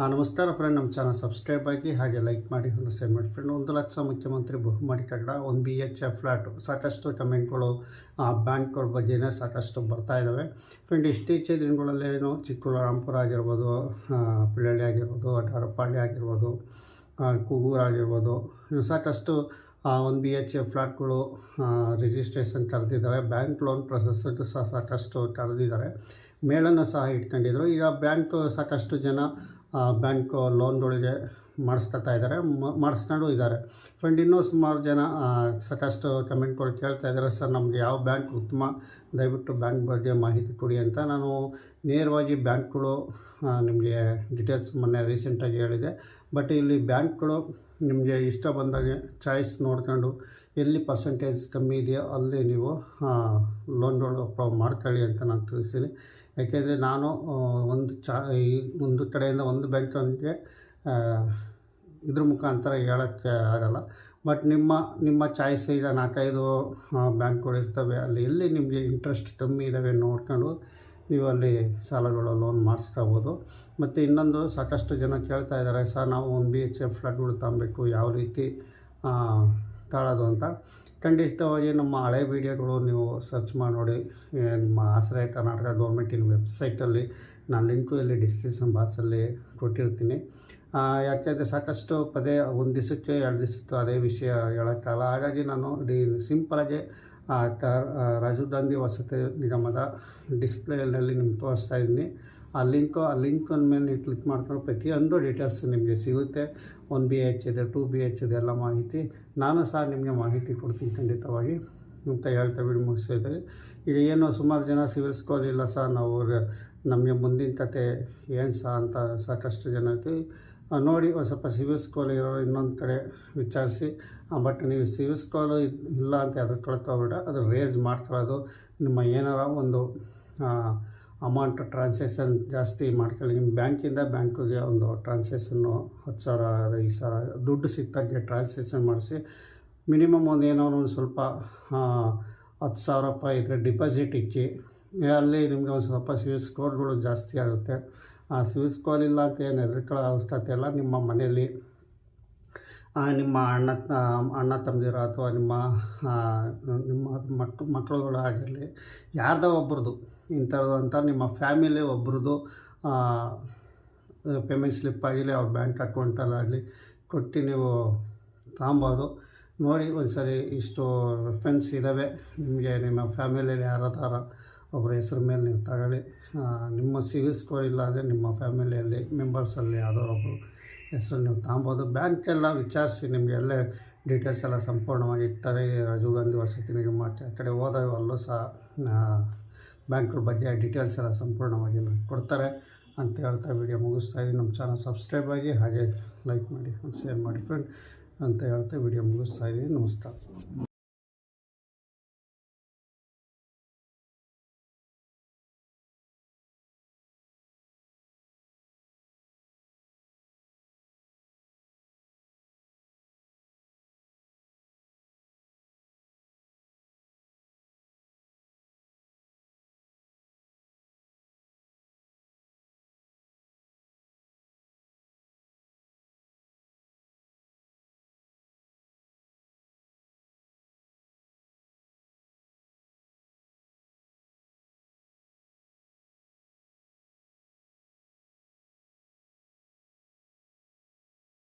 ಆ, ನಮಸ್ಕಾರ ಫ್ರೆಂಡ್ ನಮ್ಮ ಚಾನಲ್ ಸಬ್ಸ್ಕ್ರೈಬ್ ಆಗಿ ಹಾಗೆ ಲೈಕ್ ಮಾಡಿ ಒಂದು ಶೇರ್ ಮಾಡಿ. ಫ್ರೆಂಡ್ ಒಂದು ಲಕ್ಷ ಮುಖ್ಯಮಂತ್ರಿ ಬಹುಮಾಡಿ ಕಟ್ಟಡ ಒಂದು ಬಿ ಎಚ್ ಎಫ್ ಫ್ಲ್ಯಾಟು ಸಾಕಷ್ಟು ಕಮೆಂಟ್ಗಳು ಬ್ಯಾಂಕ್ಗಳ ಬಗ್ಗೆನೇ ಸಾಕಷ್ಟು ಬರ್ತಾ ಇದ್ದಾವೆ ಫ್ರೆಂಡ್ ಇತ್ತೀಚಿನ ದಿನಗಳಲ್ಲೇನು ಚಿಕ್ಕಬಳ್ಳಾಪುರ ಆಗಿರ್ಬೋದು ಆ, ಪಿಳ್ಳಳ್ಳಿ ಆಗಿರ್ಬೋದು ಹರಪಳ್ಳಿ ಆಗಿರ್ಬೋದು ಆ, ಕೂಗೂರು ಆಗಿರ್ಬೋದು ಸಾಕಷ್ಟು ಒಂದು ಬಿ ಎಚ್ ಎಫ್ ಫ್ಲ್ಯಾಟ್ಗಳು ರಿಜಿಸ್ಟ್ರೇಷನ್ ಕರೆದಿದ್ದಾರೆ ಬ್ಯಾಂಕ್ ಲೋನ್ ಪ್ರೊಸೆಸ್ಗೂ ಸಹ ಸಾಕಷ್ಟು ಕರೆದಿದ್ದಾರೆ ಮೇಳನ ಸಹ ಇಟ್ಕೊಂಡಿದ್ರು. ಈಗ ಬ್ಯಾಂಕ್ ಸಾಕಷ್ಟು ಜನ ಬ್ಯಾಂಕ್ ಲೋನ್ಗಳಿಗೆ ಮಾಡಿಸ್ಕೊತಾ ಇದ್ದಾರೆ ಮಾಡಿಸ್ಕೊಂಡು ಇದ್ದಾರೆ. ಫ್ರೆಂಡ್ ಇನ್ನೂ ಸುಮಾರು ಜನ ಸಾಕಷ್ಟು ಕಮೆಂಟ್ಗಳು ಕೇಳ್ತಾ ಇದ್ದಾರೆ. ಸರ್, ನಮಗೆ ಯಾವ ಬ್ಯಾಂಕ್ ಉತ್ತಮ? ದಯವಿಟ್ಟು ಬ್ಯಾಂಕ್ ಬಗ್ಗೆ ಮಾಹಿತಿ ಕೊಡಿ ಅಂತ ನಾನು ನೇರವಾಗಿ ಬ್ಯಾಂಕ್ಗಳು ನಿಮಗೆ ಡೀಟೇಲ್ಸ್ ಮೊನ್ನೆ ರೀಸೆಂಟಾಗಿ ಹೇಳಿದೆ. ಬಟ್ ಇಲ್ಲಿ ಬ್ಯಾಂಕ್ಗಳು ನಿಮಗೆ ಇಷ್ಟ ಬಂದಾಗೆ ಚಾಯ್ಸ್ ನೋಡ್ಕೊಂಡು ಎಲ್ಲಿ ಪರ್ಸೆಂಟೇಜ್ ಕಮ್ಮಿ ಇದೆಯೋ ಅಲ್ಲಿ ನೀವು ಲೋನ್ಗಳು ಮಾಡ್ಕೊಳ್ಳಿ ಅಂತ ನಾನು ತಿಳಿಸ್ತೀನಿ. ಯಾಕೆಂದರೆ ನಾನು ಒಂದು ಚಾ ಒಂದು ಕಡೆಯಿಂದ ಒಂದು ಬ್ಯಾಂಕೊಂದಿಗೆ ಇದ್ರ ಮುಖಾಂತರ ಹೇಳೋಕ್ಕೆ ಆಗಲ್ಲ. ಬಟ್ ನಿಮ್ಮ ನಿಮ್ಮ ಚಾಯ್ಸ್ ಈಗ ನಾಲ್ಕೈದು ಬ್ಯಾಂಕ್ಗಳು ಇರ್ತವೆ. ಅಲ್ಲಿ ಎಲ್ಲಿ ನಿಮಗೆ ಇಂಟ್ರೆಸ್ಟ್ ಕಮ್ಮಿ ಇದ್ದಾವೆ ನೋಡ್ಕೊಂಡು ನೀವು ಅಲ್ಲಿ ಸಾಲಗಳು, ಲೋನ್ ಮಾಡಿಸ್ಕೋಬೋದು. ಮತ್ತು ಇನ್ನೊಂದು, ಸಾಕಷ್ಟು ಜನ ಕೇಳ್ತಾ ಇದ್ದಾರೆ, ಸರ್ ನಾವು ಒಂದು ಬಿ ಎಚ್ ಎಫ್ ಫ್ಲಾಟ್ಗಳು ತಗೊಬೇಕು, ಯಾವ ರೀತಿ ತಾಳೋದು ಅಂತ. ಖಂಡಿತವಾಗಿ ನಮ್ಮ ಹಳೆ ವೀಡಿಯೋಗಳು ನೀವು ಸರ್ಚ್ ಮಾಡಿ ನೋಡಿ ನಿಮ್ಮ ಆಶ್ರಯ ಕರ್ನಾಟಕ ಗೌರ್ಮೆಂಟಿನ ವೆಬ್ಸೈಟಲ್ಲಿ ನಾನು ಲಿಂಕು ಇಲ್ಲಿ ಡಿಸ್ಕ್ರಿಪ್ಷನ್ ಬಾಕ್ಸಲ್ಲಿ ಕೊಟ್ಟಿರ್ತೀನಿ. ಯಾಕೆಂದರೆ ಸಾಕಷ್ಟು ಪದೇ, ಒಂದು ದಿವಸಕ್ಕೆ ಎರಡು ದಿವಸಕ್ಕೆ ಅದೇ ವಿಷಯ ಹೇಳೋಕ್ಕಲ್ಲ ಹಾಗಾಗಿ ನಾನು ಡಿ ಸಿಂಪಲಾಗಿ ರಾಜೀವ್ ಗಾಂಧಿ ವಸತಿ ನಿಗಮದ ಡಿಸ್ಪ್ಲೇನಲ್ಲಿ ನಿಮ್ಗೆ ತೋರಿಸ್ತಾ ಇದ್ದೀನಿ. ಆ ಲಿಂಕು, ಆ ಲಿಂಕ್ ಮೇಲೆ ನೀವು ಕ್ಲಿಕ್ ಮಾಡ್ಕೊಂಡು ಪ್ರತಿಯೊಂದು ಡೀಟೇಲ್ಸ್ ನಿಮಗೆ ಸಿಗುತ್ತೆ. ಒನ್ ಬಿ ಎಚ್ ಇದೆ, ಟೂ ಬಿ ಎಚ್ ಇದೆ, ಎಲ್ಲ ಮಾಹಿತಿ. ನಾನು ಸಹ ನಿಮಗೆ ಮಾಹಿತಿ ಕೊಡ್ತೀನಿ ಖಂಡಿತವಾಗಿ ಅಂತ ಹೇಳ್ತಾ ಬಿಡಿ ಮುಗಿಸಿದ್ರೆ ಈಗ ಏನು ಸುಮಾರು ಜನ ಸಿವಿಲ್ ಸ್ಕೋರ್ ಇಲ್ಲ ಸರ್ ನಾವು ನಮಗೆ ಮುಂದಿನ ಕತೆ ಏನು ಸಹ ಅಂತ ಸಾಕಷ್ಟು ಜನ ಐತಿ ನೋಡಿ, ಒಂದು ಸ್ವಲ್ಪ ಸಿವಿಲ್ ಸ್ಕೋಲ್ ಇರೋ ಇನ್ನೊಂದು ಕಡೆ ವಿಚಾರಿಸಿ. ಬಟ್ ನೀವು ಸಿವಿಲ್ ಸ್ಕೋಲು ಇಲ್ಲ ಅಂತ ಅದಕ್ಕೆ ಕಳ್ಕೊಬೇಡ ಅದು ರೇಸ್ ಮಾಡ್ಕೊಳ್ಳೋದು. ನಿಮ್ಮ ಏನಾರ ಒಂದು ಅಮೌಂಟ್ ಟ್ರಾನ್ಸಾಕ್ಷನ್ ಜಾಸ್ತಿ ಮಾಡ್ಕೊಳ್ಳಿ. ನಿಮ್ಮ ಬ್ಯಾಂಕಿಂದ ಬ್ಯಾಂಕಿಗೆ ಒಂದು ಟ್ರಾನ್ಸಾಕ್ಷನ್ನು ಹತ್ತು ಸಾವಿರ, ಐದು ಸಾವಿರ ದುಡ್ಡು ಸಿಕ್ತಾಗೆ ಟ್ರಾನ್ಸಾಕ್ಷನ್ ಮಾಡಿಸಿ ಮಿನಿಮಮ್ ಒಂದು ಏನೋ ಒಂದು ಸ್ವಲ್ಪ ಹತ್ತು ಸಾವಿರ ರೂಪಾಯಿ ಇದ್ದರೆ ಡಿಪಾಸಿಟ್ ಇಕ್ಕಿ, ಅಲ್ಲಿ ನಿಮಗೆ ಒಂದು ಸ್ವಲ್ಪ ಸಿವಿಲ್ ಸ್ಕೋರ್ಗಳು ಜಾಸ್ತಿ ಆಗುತ್ತೆ. ಆ ಸಿವಿಲ್ ಸ್ಕೋರ್ ಇಲ್ಲ ಅಂತ ಏನು ಹೆದರ್ಕೊಳ್ಳೋ ಅವಶ್ಯಕತೆ ಇಲ್ಲ. ನಿಮ್ಮ ಮನೆಯಲ್ಲಿ ನಿಮ್ಮ ಅಣ್ಣ ಅಣ್ಣ ತಮ್ಮದಿರ ಅಥವಾ ನಿಮ್ಮ ನಿಮ್ಮ ಮಕ್ಕಳು ಮಕ್ಕಳುಗಳು ಆಗಿರಲಿ, ಯಾರ್ದೋ ಒಬ್ರದ್ದು ಇಂಥದ್ದು ಅಂತ ನಿಮ್ಮ ಫ್ಯಾಮಿಲಿ ಒಬ್ರದ್ದು ಪೇಮೆಂಟ್ ಸ್ಲಿಪ್ ಆಗಿರಲಿ, ಅವ್ರ ಬ್ಯಾಂಕ್ ಅಕೌಂಟಲ್ಲಾಗಲಿ ಕೊಟ್ಟು ನೀವು ತಗೊಬೋದು ನೋಡಿ ಒಂದು ಸರಿ ಇಷ್ಟು ರೆಫರೆನ್ಸ್ ಇದ್ದಾವೆ. ನಿಮಗೆ ನಿಮ್ಮ ಫ್ಯಾಮಿಲಿಯಲ್ಲಿ ಯಾರದಾರ ಒಬ್ಬರ ಹೆಸರು ಮೇಲೆ ನೀವು ತಗೊಳ್ಳಿ. ನಿಮ್ಮ ಸಿವಿಲ್ ಸ್ಕೋರ್ ಇಲ್ಲ ಅಂದರೆ ನಿಮ್ಮ ಫ್ಯಾಮಿಲಿಯಲ್ಲಿ ಮೆಂಬರ್ಸಲ್ಲಿ ಯಾವ್ದಾರೊಬ್ಬರು ಹೆಸರು ನೀವು ತಗೊಬೋದು ಬ್ಯಾಂಕೆಲ್ಲ ವಿಚಾರಿಸಿ ನಿಮಗೆ ಎಲ್ಲ ಡೀಟೇಲ್ಸ್ ಎಲ್ಲ ಸಂಪೂರ್ಣವಾಗಿ ಇರ್ತಾರೆ. ರಾಜೀವ್ ಗಾಂಧಿ ವಸತಿ ನಿಗಮ ಆ ಕಡೆ ಹೋದಾಗ ಅಲ್ಲೂ ಸಹ ಬ್ಯಾಂಕ್ಗಳ ಬಗ್ಗೆ ಡೀಟೇಲ್ಸ್ ಎಲ್ಲ ಸಂಪೂರ್ಣವಾಗಿ ಕೊಡ್ತಾರೆ ಅಂತ ಹೇಳ್ತಾ ವಿಡಿಯೋ ಮುಗಿಸ್ತಾ ಇದ್ದೀನಿ. ನಮ್ಮ ಚಾನಲ್ ಸಬ್ಸ್ಕ್ರೈಬ್ ಆಗಿ ಹಾಗೆ ಲೈಕ್ ಮಾಡಿ, ಶೇರ್ ಮಾಡಿ ಫ್ರೆಂಡ್ ಅಂತ ಹೇಳ್ತಾ ವಿಡಿಯೋ ಮುಗಿಸ್ತಾ ಇದ್ದೀನಿ. ನಮಸ್ಕಾರ.